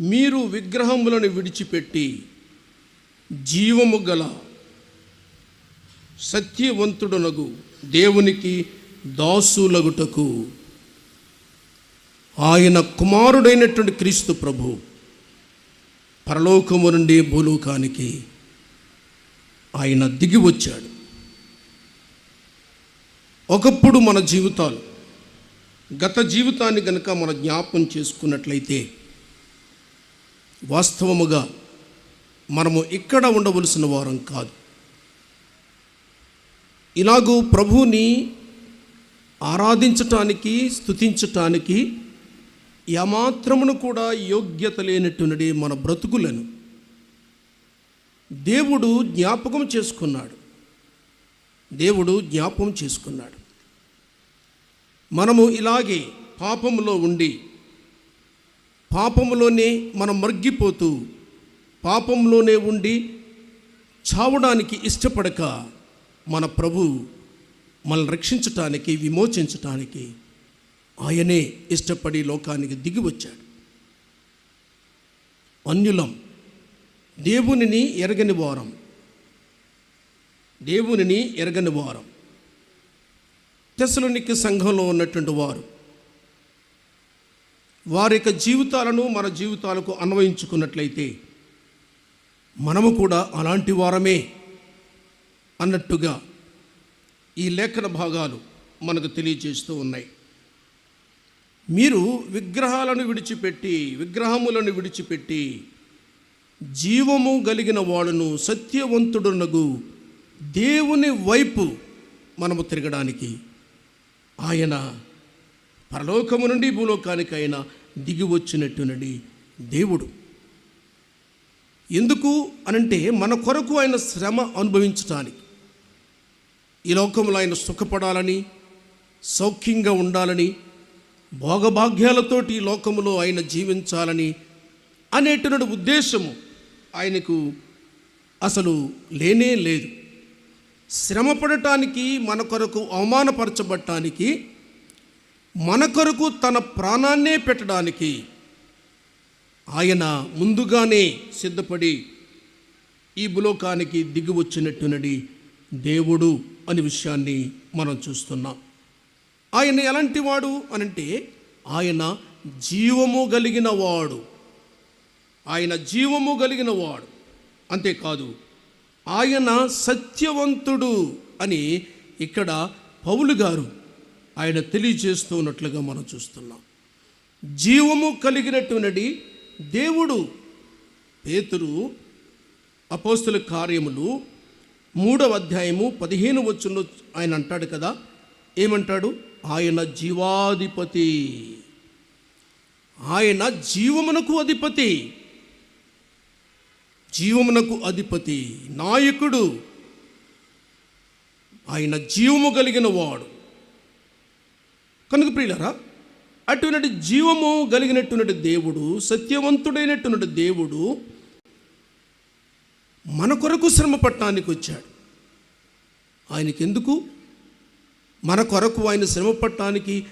మీరు విగ్రహములను విడిచిపెట్టి జీవము గల సత్యవంతుడునగు దేవునికి దాసులగుటకు ఆయన కుమారుడైనటువంటి క్రీస్తు ప్రభు పరలోకము నుండి భూలోకానికి ఆయన దిగి వచ్చాడు. ఒకప్పుడు మన జీవితాలు గత జీవితాన్ని కనుక మన జ్ఞాపం చేసుకున్నట్లయితే వాస్తవముగా మనము ఇక్కడ ఉండవలసిన వారం కాదు. ఇలాగూ ప్రభువుని ఆరాధించటానికి స్తుతించటానికి ఏమాత్రమును కూడా యోగ్యత లేనటువంటి మన బ్రతుకులను దేవుడు జ్ఞాపకం చేసుకున్నాడు. దేవుడు జ్ఞాపకం చేసుకున్నాడు. మనము ఇలాగే పాపంలో ఉండి పాపంలోనే మనం మర్గిపోతూ పాపంలోనే ఉండి చావడానికి ఇష్టపడక మన ప్రభు మనల్ని రక్షించటానికి విమోచించటానికి ఆయనే ఇష్టపడి లోకానికి దిగి వచ్చాడు. అన్యులం దేవునిని ఎరగని వారం దేవునిని ఎరగని వారం. తెసలునికి సంఘంలో ఉన్నటువంటి వారు వారి యొక్క జీవితాలను మన జీవితాలకు అన్వయించుకున్నట్లయితే మనము కూడా అలాంటి వారమే అన్నట్టుగా ఈ లేఖన భాగాలు మనకు తెలియజేస్తూ ఉన్నాయి. మీరు విగ్రహాలను విడిచిపెట్టి విగ్రహములను విడిచిపెట్టి జీవము కలిగిన వాడును సత్యవంతుడునగు దేవుని వైపు మనము తిరగడానికి ఆయన పరలోకము నుండి భూలోకానికి దిగివచ్చినట్టునడి దేవుడు. ఎందుకు అనంటే మన కొరకు ఆయన శ్రమ అనుభవించటానికి. ఈ లోకంలో ఆయన సుఖపడాలని సౌఖ్యంగా ఉండాలని భోగభాగ్యాలతోటి ఈ లోకంలో ఆయన జీవించాలని అనేటువంటి ఉద్దేశము ఆయనకు అసలు లేనే లేదు. శ్రమ పడటానికి మన కొరకు అవమానపరచబడటానికి మన కొరకు తన ప్రాణాన్నే పెట్టడానికి ఆయన ముందుగానే సిద్ధపడి ఈ భూలోకానికి దిగివచ్చినట్టునడి దేవుడు అనే విషయాన్ని మనం చూస్తున్నాం. ఆయన ఎలాంటి వాడు అనంటే ఆయన జీవము కలిగిన వాడు. ఆయన జీవము కలిగిన వాడు. అంతేకాదు ఆయన సత్యవంతుడు అని ఇక్కడ పౌలు గారు ఆయన తెలియజేస్తూ ఉన్నట్లుగా మనం చూస్తున్నాం. జీవము కలిగినటువంటి దేవుడు పేతురు అపోస్తుల కార్యములు మూడవ అధ్యాయము పదిహేను వచ్చంలో ఆయన అంటాడు కదా. ఏమంటాడు? ఆయన జీవాధిపతి. ఆయన జీవమునకు అధిపతి. జీవమునకు అధిపతి నాయకుడు. ఆయన జీవము కలిగిన వాడు. కనుక ప్రియులరా అటువంటి జీవము కలిగినటువంటి దేవుడు సత్యవంతుడైనటువంటి దేవుడు మన కొరకు శ్రమ పట్టడానికి వచ్చాడు. ఆయనకెందుకు? మన కొరకు ఆయన శ్రమ పట్టడానికి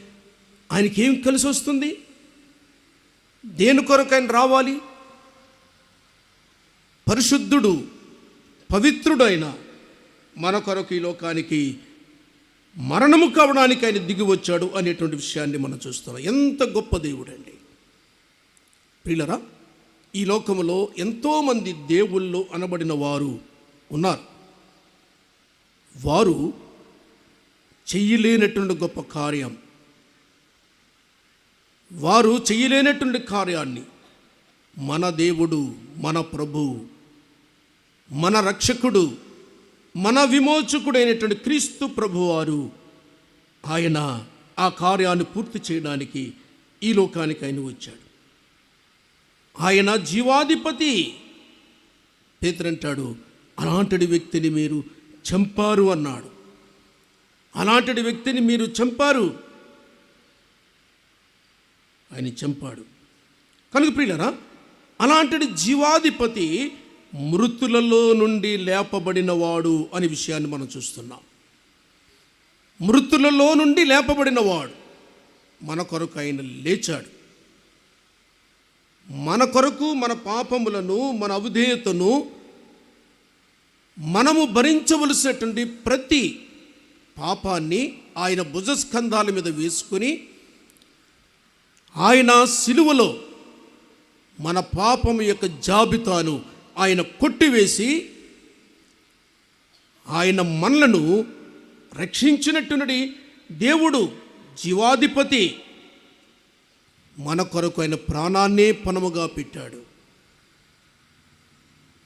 ఆయనకి ఏమి కలిసి వస్తుంది? దేని కొరకు ఆయన రావాలి? పరిశుద్ధుడు పవిత్రుడైన మన కొరకు ఈ లోకానికి మరణము కావడానికి ఆయన దిగి వచ్చాడు అనేటువంటి విషయాన్ని మనం చూస్తున్నాం. ఎంత గొప్ప దేవుడండి. ప్రియులరా ఈ లోకంలో ఎంతోమంది దేవుళ్ళు అనబడిన వారు ఉన్నారు. వారు చెయ్యలేనటువంటి గొప్ప కార్యం. వారు చెయ్యలేనటువంటి కార్యాన్ని మన దేవుడు మన ప్రభు మన రక్షకుడు మన విమోచకుడైనటువంటి క్రీస్తు ప్రభువారు ఆయన ఆ కార్యాన్ని పూర్తి చేయడానికి ఈ లోకానికి ఆయన వచ్చాడు. ఆయన జీవాధిపతి పేతరంటాడు అలాంటి వ్యక్తిని మీరు చంపారు అన్నాడు. అలాంటి వ్యక్తిని మీరు చంపారు ఆయన చంపాడు. కనుక ప్రియులరా అలాంటి జీవాధిపతి మృతులలో నుండి లేపబడినవాడు అనే విషయాన్ని మనం చూస్తున్నాం. మృతులలో నుండి లేపబడినవాడు మన కొరకు ఆయన లేచాడు. మన కొరకు మన పాపములను మన అవిధేయతను మనము భరించవలసినటువంటి ప్రతి పాపాన్ని ఆయన భుజస్కంధాల మీద వేసుకుని ఆయన సిలువలో మన పాపం యొక్క జాబితాను ఆయన కొట్టివేసి ఆయన మనలను రక్షించినట్టునడి దేవుడు జీవాధిపతి మన కొరకు ఆయన ప్రాణాన్నే పనముగా పెట్టాడు.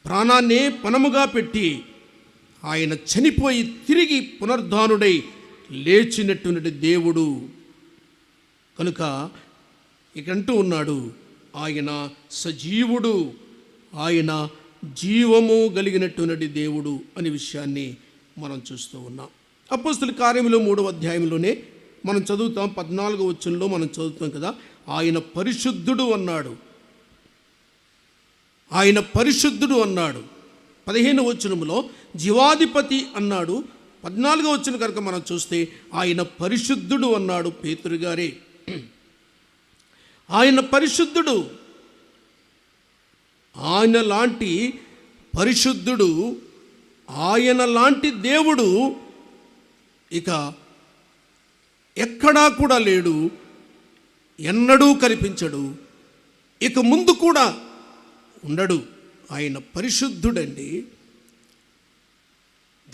ప్రాణాన్నే పనముగా పెట్టి ఆయన చనిపోయి తిరిగి పునర్ధానుడై లేచినట్టునటి దేవుడు. కనుక ఇకంటూ ఉన్నాడు ఆయన సజీవుడు ఆయన జీవము కలిగినట్టునటి దేవుడు అనే విషయాన్ని మనం చూస్తూ ఉన్నాం. అపోస్తుల కార్యంలో మూడవ అధ్యాయంలోనే మనం చదువుతాం పద్నాలుగో వచ్చంలో మనం చదువుతాం కదా ఆయన పరిశుద్ధుడు అన్నాడు. ఆయన పరిశుద్ధుడు అన్నాడు. పదిహేను వచనములో జీవాధిపతి అన్నాడు. పద్నాలుగో వచ్చిన కనుక మనం చూస్తే ఆయన పరిశుద్ధుడు అన్నాడు పేతురు గారే. ఆయన పరిశుద్ధుడు ఆయన లాంటి పరిశుద్ధుడు ఆయన లాంటి దేవుడు ఇక ఎక్కడా కూడా లేడు ఎన్నడూ కనిపించడు ఇక ముందు కూడా ఉండడు. ఆయన పరిశుద్ధుడండి.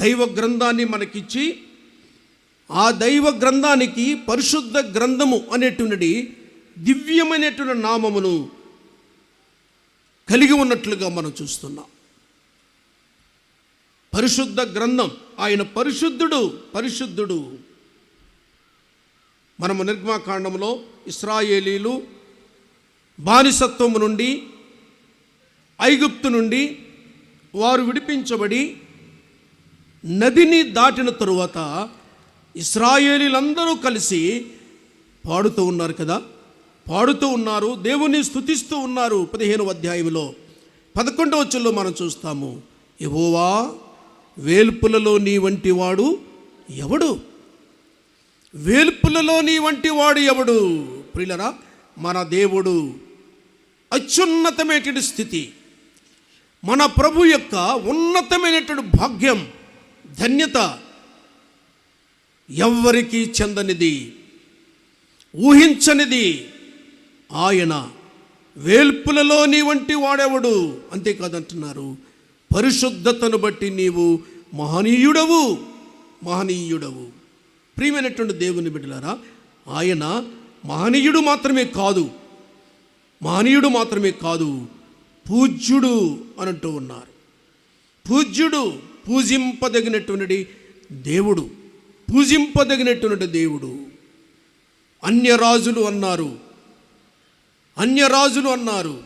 దైవ గ్రంథాన్ని మనకిచ్చి ఆ దైవ గ్రంథానికి పరిశుద్ధ గ్రంథము అనేటువంటి దివ్యమైనటువంటి నామమును కలిగి ఉన్నట్లుగా మనం చూస్తున్నాం. పరిశుద్ధ గ్రంథం ఆయన పరిశుద్ధుడు పరిశుద్ధుడు. మనము నిర్గమాకాండంలో ఇస్రాయేలీలు బానిసత్వము నుండి ఐగుప్తు నుండి వారు విడిపించబడి నదిని దాటిన తరువాత ఇస్రాయేలీలందరూ కలిసి పాడుతూ ఉన్నారు కదా. పాడుతూ ఉన్నారు దేవుణ్ణి స్తుతిస్తూ ఉన్నారు పదిహేను అధ్యాయంలో పదకొండవ వచ్చుల్లో మనం చూస్తాము ఎవోవా వేల్పులలో నీ వంటి వాడు ఎవడు? వేల్పులలో నీ వంటి వాడు ఎవడు? ప్రియులరా మన దేవుడు అత్యున్నతమైనటువంటి స్థితి. మన ప్రభు యొక్క ఉన్నతమైనటువంటి భాగ్యం ధన్యత ఎవ్వరికీ చెందనిది ఊహించనిది ఆయన వేల్పులలో నీ వంటి వాడెవడు? అంతేకాదంటున్నారు. పరిశుద్ధతను బట్టి నీవు మహనీయుడవు మహనీయుడవు. ప్రియమైనటువంటి దేవుని బిడ్డలారా ఆయన మహనీయుడు మాత్రమే కాదు మహనీయుడు మాత్రమే కాదు పూజ్యుడు అని అంటూ ఉన్నారు. పూజ్యుడు పూజింపదగినటువంటి దేవుడు పూజింపదగినటువంటి దేవుడు. అన్యరాజులు అన్నారు అన్యరాజులు అన్నారు.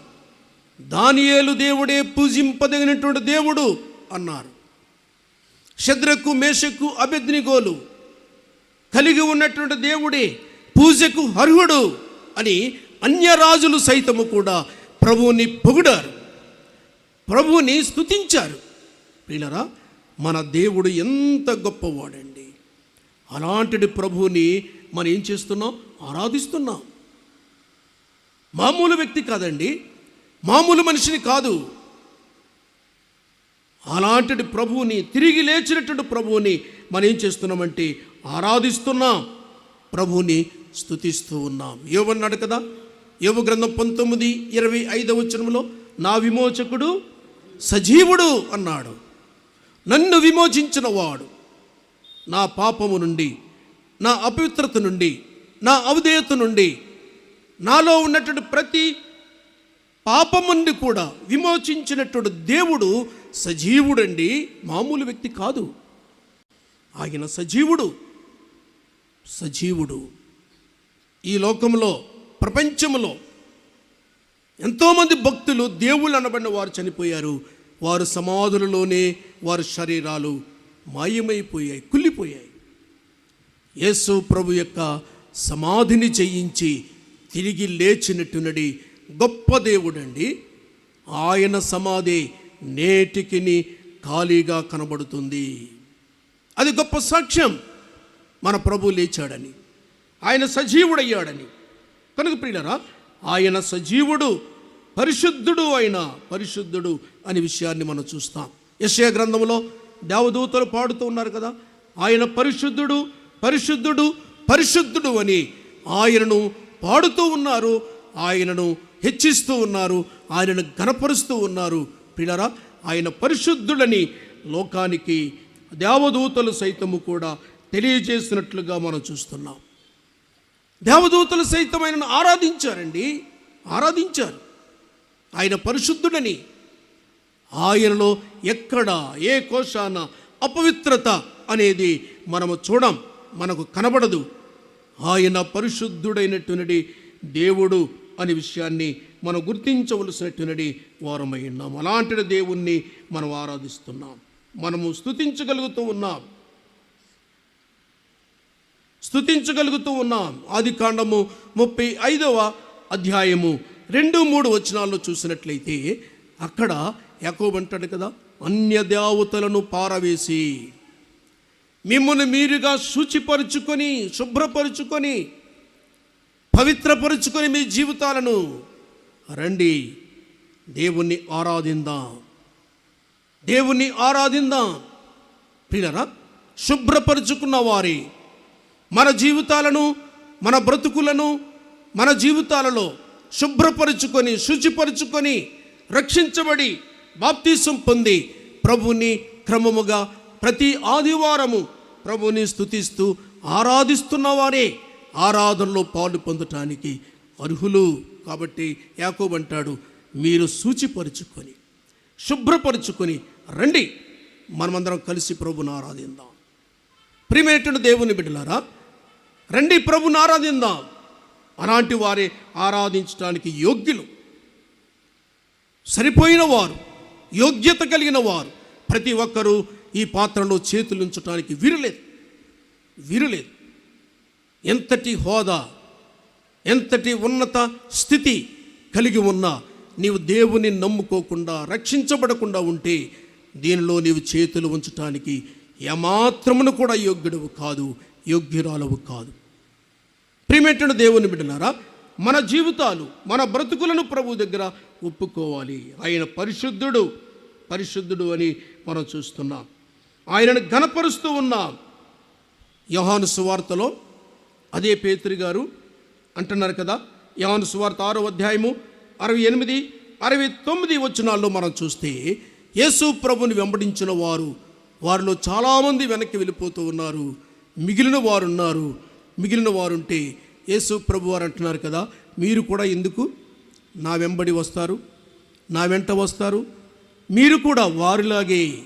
దానియేలు దేవుడే పూజింపదగినటువంటి దేవుడు అన్నారు. శద్రకు మేషకు అభిజ్ఞిగోలు కలిగి ఉన్నటువంటి దేవుడే పూజకు అర్హుడు అని అన్యరాజులు సైతము కూడా ప్రభువుని పొగిడారు. ప్రభువుని స్తుతించారు. ప్రియులరా మన దేవుడు ఎంత గొప్పవాడండి. అలాంటి ప్రభువుని మనం ఏం చేస్తున్నాం? ఆరాధిస్తున్నాం. మామూలు వ్యక్తి కాదండి. మామూలు మనిషిని కాదు. అలాంటి ప్రభువుని తిరిగి లేచినటువంటి ప్రభువుని మనం ఏం చేస్తున్నామంటే ఆరాధిస్తున్నాం. ప్రభువుని స్తుతిస్తూ ఉన్నాం. ఏమన్నాడు కదా యోగ గ్రంథం పంతొమ్మిది ఇరవై ఐదవ వచనంలో నా విమోచకుడు సజీవుడు అన్నాడు. నన్ను విమోచించిన వాడు నా పాపము నుండి నా అపవిత్రత నుండి నా అవిధేయత నుండి నాలో ఉన్నటువంటి ప్రతి పాపముని కూడా విమోచించినటువంటి దేవుడు సజీవుడండి మామూలు వ్యక్తి కాదు. ఆయన సజీవుడు సజీవుడు. ఈ లోకంలో ప్రపంచంలో ఎంతోమంది భక్తులు దేవుళ్ళు అనబడిన వారు చనిపోయారు. వారు సమాధులలోనే వారి శరీరాలు మాయమైపోయాయి కుళ్ళిపోయాయి. యేసు ప్రభు యొక్క సమాధిని చేయించి తిరిగి లేచినట్టునడి గొప్ప దేవుడండి. ఆయన సమాధి నేటికిని ఖాళీగా కనబడుతుంది. అది గొప్ప సాక్ష్యం. మన ప్రభు లేచాడని ఆయన సజీవుడయ్యాడని. కనుక ప్రియులరా ఆయన సజీవుడు పరిశుద్ధుడు అయిన పరిశుద్ధుడు అనే విషయాన్ని మనం చూస్తాం. యశయ గ్రంథంలో దేవదూతలు పాడుతూ ఉన్నారు కదా ఆయన పరిశుద్ధుడు పరిశుద్ధుడు పరిశుద్ధుడు అని ఆయనను పాడుతూ ఉన్నారు. ఆయనను హెచ్చిస్తూ ఉన్నారు. ఆయనను గనపరుస్తూ ఉన్నారు. పిల్లరా ఆయన పరిశుద్ధుడని లోకానికి దేవదూతలు సైతము కూడా తెలియజేసినట్లుగా మనం చూస్తున్నాం. దేవదూతలు సైతం ఆయనను ఆరాధించారండి. ఆరాధించారు. ఆయన పరిశుద్ధుడని. ఆయనలో ఎక్కడ ఏ కోశాన అపవిత్రత అనేది మనము చూడం. మనకు కనబడదు. ఆయన పరిశుద్ధుడైనటువంటి దేవుడు అనే విషయాన్ని మనం గుర్తించవలసినటువంటి వారమై ఉన్నాం. అలాంటి దేవుణ్ణి మనం ఆరాధిస్తున్నాం. మనము స్తుతించగలుగుతూ ఉన్నాం. స్తుతించగలుగుతూ ఉన్నాం. ఆది కాండము ముప్పై ఐదవ అధ్యాయము రెండు మూడు వచనాల్లో చూసినట్లయితే అక్కడ యాకోబు అంటాడు కదా అన్య దేవతలను పారవేసి మిమ్మల్ని మీరుగా శుచిపరుచుకొని శుభ్రపరుచుకొని పవిత్రపరుచుకొని మీ జీవితాలను రండి. దేవుణ్ణి ఆరాధిందాం. దేవుణ్ణి ఆరాధిందాం. పిల్లరా శుభ్రపరుచుకున్న వారి మన జీవితాలను మన బ్రతుకులను మన జీవితాలలో శుభ్రపరుచుకొని శుచిపరుచుకొని రక్షించబడి బాప్తీసం పొంది ప్రభుని క్రమముగా ప్రతి ఆదివారము ప్రభుని స్తుతిస్తూ ఆరాధిస్తున్నవారే. ఆరాధనలో పాలు పొందటానికి అర్హులు. కాబట్టి యాకోబంటాడు మీరు సూచిపరుచుకొని శుభ్రపరుచుకొని రండి. మనమందరం కలిసి ప్రభుని ఆరాధిందాం ప్రియమైనటువంటి దేవుని బిడ్డలారా రండి ప్రభుని ఆరాధిందాం అలాంటి వారే ఆరాధించడానికి యోగ్యులు. సరిపోయిన వారు యోగ్యత కలిగిన వారు. ప్రతి ఒక్కరూ ఈ పాత్రలో చేతులు ఉంచడానికి విరులేదు. విరులేదు. ఎంతటి హోదా ఎంతటి ఉన్నత స్థితి కలిగి ఉన్నా నీవు దేవుని నమ్ముకోకుండా రక్షించబడకుండా ఉంటే దీనిలో నీవు చేతులు ఉంచటానికి ఏమాత్రమును కూడా యోగ్యుడవు కాదు యోగ్యురాలవు కాదు. ప్రియమెట్టిన దేవుని బిడ్డలారా మన జీవితాలు మన బ్రతుకులను ప్రభు దగ్గర ఒప్పుకోవాలి. ఆయన పరిశుద్ధుడు పరిశుద్ధుడు అని మనం చూస్తున్నాం. ఆయనను ఘనపరుస్తూ ఉన్నాం. యోహాను సువార్తలో అదే పేతురి గారు అంటున్నారు కదా యోహాను సువార్త ఆరో అధ్యాయము అరవై ఎనిమిది అరవై తొమ్మిది వచ్చినాల్లో మనం చూస్తే యేసు ప్రభుని వెంబడించిన వారు వారిలో చాలామంది వెనక్కి వెళ్ళిపోతూ ఉన్నారు. మిగిలిన వారు ఉన్నారు. మిగిలిన వారుంటే యేసు ప్రభు వారు అంటున్నారు కదా మీరు కూడా ఎందుకు నా వెంబడి వస్తారు? నా వెంట వస్తారు? మీరు కూడా వారిలాగే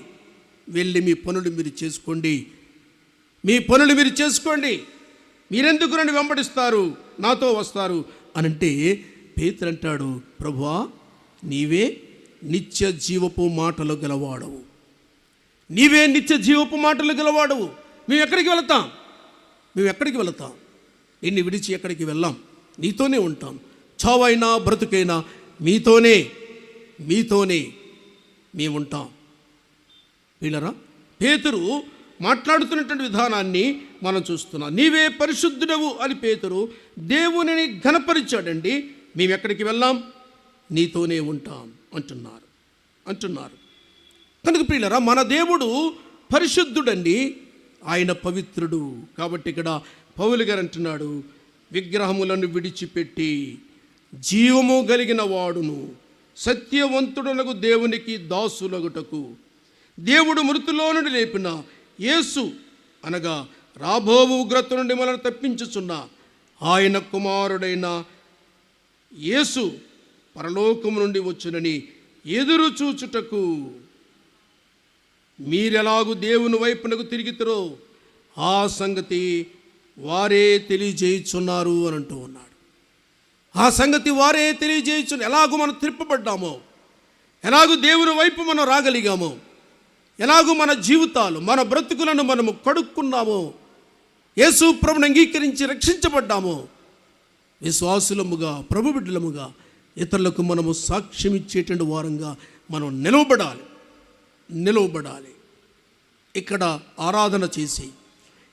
వెళ్ళి మీ పనులు మీరు చేసుకోండి. మీ పనులు మీరు చేసుకోండి. మీరెందుకు నన్ను వెంబడిస్తారు? నాతో వస్తారు. అని అంటే పేతులు అంటాడు ప్రభువా నీవే నిత్య జీవపు మాటలు గలవాడవు. నీవే నిత్య జీవపు మాటలు గలవాడవు. మేము ఎక్కడికి వెళతాం? మేము ఎక్కడికి వెళతాం? నిన్ను విడిచి ఎక్కడికి వెళ్ళాం? నీతోనే ఉంటాం. చావైనా బ్రతుకైనా మీతోనే మీతోనే మేము ఉంటాం వీళ్ళరా? పేతురు మాట్లాడుతున్నటువంటి విధానాన్ని మనం చూస్తున్నాం. నీవే పరిశుద్ధుడవు అని పేతురు దేవునిని ఘనపరిచాడండి. మేము ఎక్కడికి వెళ్ళాం? నీతోనే ఉంటాం అంటున్నారు. అంటున్నారు. కనుక ప్రియులరా మన దేవుడు పరిశుద్ధుడండి. ఆయన పవిత్రుడు. కాబట్టి ఇక్కడ పౌలు గారు అంటున్నాడు విగ్రహములను విడిచిపెట్టి జీవము కలిగిన వాడును. సత్యవంతుడునకు దేవునికి దాసులగుటకు. దేవుడు మృతులో నుండి లేపిన యేసు అనగా రాబోవు ఉగ్రత నుండి మనల్ని తప్పించుచున్న ఆయన కుమారుడైన యేసు పరలోకము నుండి వచ్చునని ఎదురు చూచుటకు. మీరెలాగు దేవుని వైపునకు తిరిగితరో ఆ సంగతి వారే తెలియజేయుచున్నారు అని అంటూ ఉన్నాడు. ఆ సంగతి వారే తెలియజేయచ్చు ఎలాగో మనం తిప్పబడ్డామో ఎలాగూ దేవుని వైపు మనం రాగలిగామో ఎలాగూ మన జీవితాలు మన బ్రతుకులను మనము కడుక్కున్నామో యేసు ప్రభుని అంగీకరించి రక్షించబడ్డామో విశ్వాసులముగా ప్రభు బిడ్డలముగా ఇతరులకు మనము సాక్ష్యం ఇచ్చేటువంటి వారంగా మనం నిలవబడాలి. నిలవబడాలి. ఇక్కడ ఆరాధన చేసి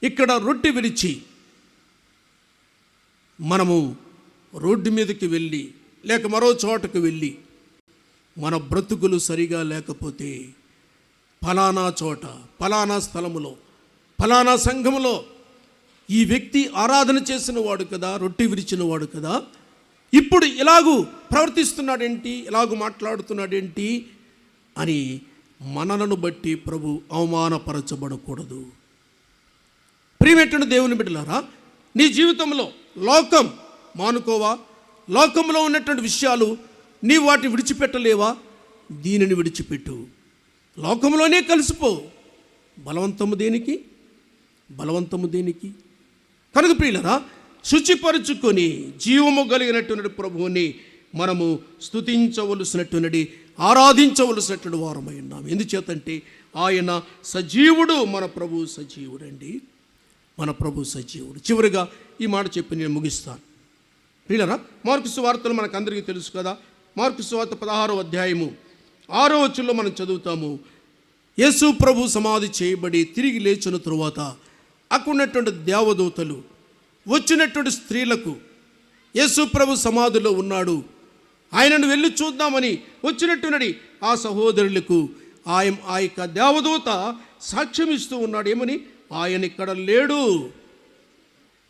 ఇక్కడ రొట్టె విరిచి మనము రోడ్డు మీదకి వెళ్ళి లేక మరో చోటకు వెళ్ళి మన బ్రతుకులు సరిగా లేకపోతే ఫలానా చోట ఫలానా స్థలములో ఫలానా సంఘములో. ఈ వ్యక్తి ఆరాధన చేసిన వాడు కదా రొట్టె విరిచిన వాడు కదా. ఇప్పుడు ఇలాగూ ప్రవర్తిస్తున్నాడేంటి ఇలాగూ మాట్లాడుతున్నాడేంటి అని మనలను బట్టి ప్రభు అవమానపరచబడకూడదు. ప్రియమెట్టిన దేవుని బిడ్డలారా నీ జీవితంలో లోకం మానుకోవా? లోకంలో ఉన్నటువంటి విషయాలు నీ వాటిని విడిచిపెట్టలేవా? దీనిని విడిచిపెట్టు. లోకంలోనే కలిసిపో బలవంతము దేనికి? బలవంతము దేనికి? కనుక ప్రియులరా శుచిపరుచుకొని జీవము కలిగినటువంటి ప్రభువుని మనము స్తుతించవలసినటువంటి ఆరాధించవలసినటువంటి వారమై ఉన్నాం. ఎందుచేతంటే ఆయన సజీవుడు మన ప్రభు సజీవుడండి. మన ప్రభు సజీవుడు. చివరిగా ఈ మాట చెప్పి నేను ముగిస్తాను. ప్రియులరా మార్కు సువార్తలు మనకు అందరికీ తెలుసు కదా? మార్కు సువార్త పదహారో అధ్యాయము. ఆరో వచ్చుల్లో మనం చదువుతాము. యేసు ప్రభు సమాధి చేయబడి తిరిగి లేచిన తరువాత అక్కడున్నటువంటి దేవదూతలు వచ్చినటువంటి స్త్రీలకు యేసు ప్రభు సమాధిలో ఉన్నాడు. ఆయనను వెళ్ళి చూద్దామని వచ్చినట్టునడి ఆ సహోదరులకు. ఆయన ఆ యొక్క దేవదూత సాక్ష్యం ఇస్తూ ఉన్నాడు. ఏమని? ఆయన ఇక్కడ లేడు.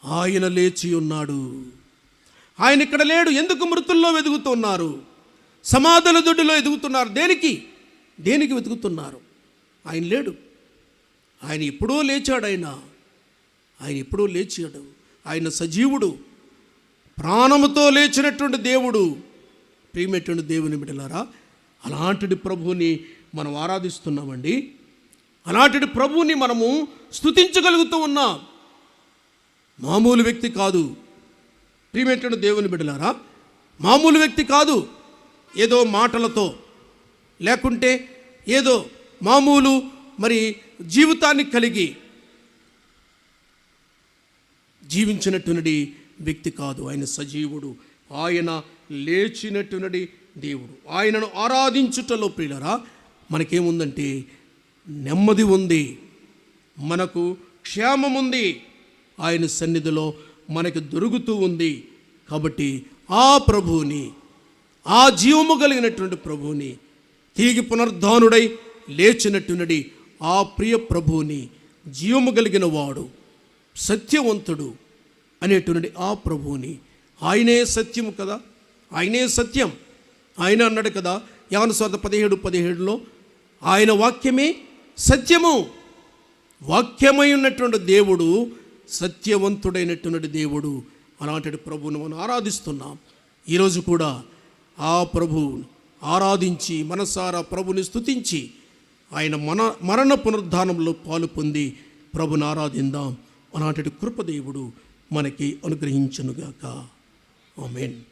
ఆయన లేచి ఉన్నాడు. ఆయన ఇక్కడ లేడు. ఎందుకు మృతుల్లో వెతుకుతున్నారు? సమాధుల దొడ్డిలో ఎదుగుతున్నారు. దేనికి? దేనికి వెతుకుతున్నారు? ఆయన లేడు. ఆయన ఎప్పుడో లేచాడు ఆయన. ఆయన ఎప్పుడో లేచాడు. ఆయన సజీవుడు. ప్రాణముతో లేచినటువంటి దేవుడు. ప్రియమైనటువంటి దేవుని బిడ్డలారా అలాంటి ప్రభువుని మనం ఆరాధిస్తున్నామండి. అలాంటి ప్రభువుని మనము స్తుతించగలుగుతూ ఉన్నాం మామూలు వ్యక్తి కాదు. ప్రియమైనటువంటి దేవుని బిడ్డలారా మామూలు వ్యక్తి కాదు. ఏదో మాటలతో లేకుంటే ఏదో మామూలు మరి జీవితాన్ని కలిగి జీవించినట్టునడి వ్యక్తి కాదు. ఆయన సజీవుడు. ఆయన లేచినట్టునడి దేవుడు. ఆయనను ఆరాధించుటలో ప్రియులరా మనకేముందంటే నెమ్మది ఉంది. మనకు క్షేమం ఉంది. ఆయన సన్నిధిలో మనకి దొరుకుతూ ఉంది. కాబట్టి ఆ ప్రభువుని ఆ జీవము కలిగినటువంటి ప్రభువుని తిరిగి పునర్ధానుడై లేచినట్టునడి ఆ ప్రియ ప్రభువుని జీవము కలిగిన వాడు సత్యవంతుడు అనేటువంటి ఆ ప్రభువుని. ఆయనే సత్యము కదా? ఆయనే సత్యం. ఆయన అన్నాడు కదా యవన స్వార్థ పదిహేడు పదిహేడులో ఆయన వాక్యమే సత్యము. వాక్యమై ఉన్నటువంటి దేవుడు సత్యవంతుడైనటువంటి దేవుడు. అలాంటి ప్రభువును మనం ఆరాధిస్తున్నాం. ఈరోజు కూడా ఆ ప్రభువును ఆరాధించి మనసారా ప్రభుని స్థుతించి ఆయన మన మరణ పునరుద్ధానంలో పాలు పొంది ప్రభుని ఆరాధిందాం. అలాంటి కృపదేవుడు మనకి అనుగ్రహించనుగాక. ఆమెన్.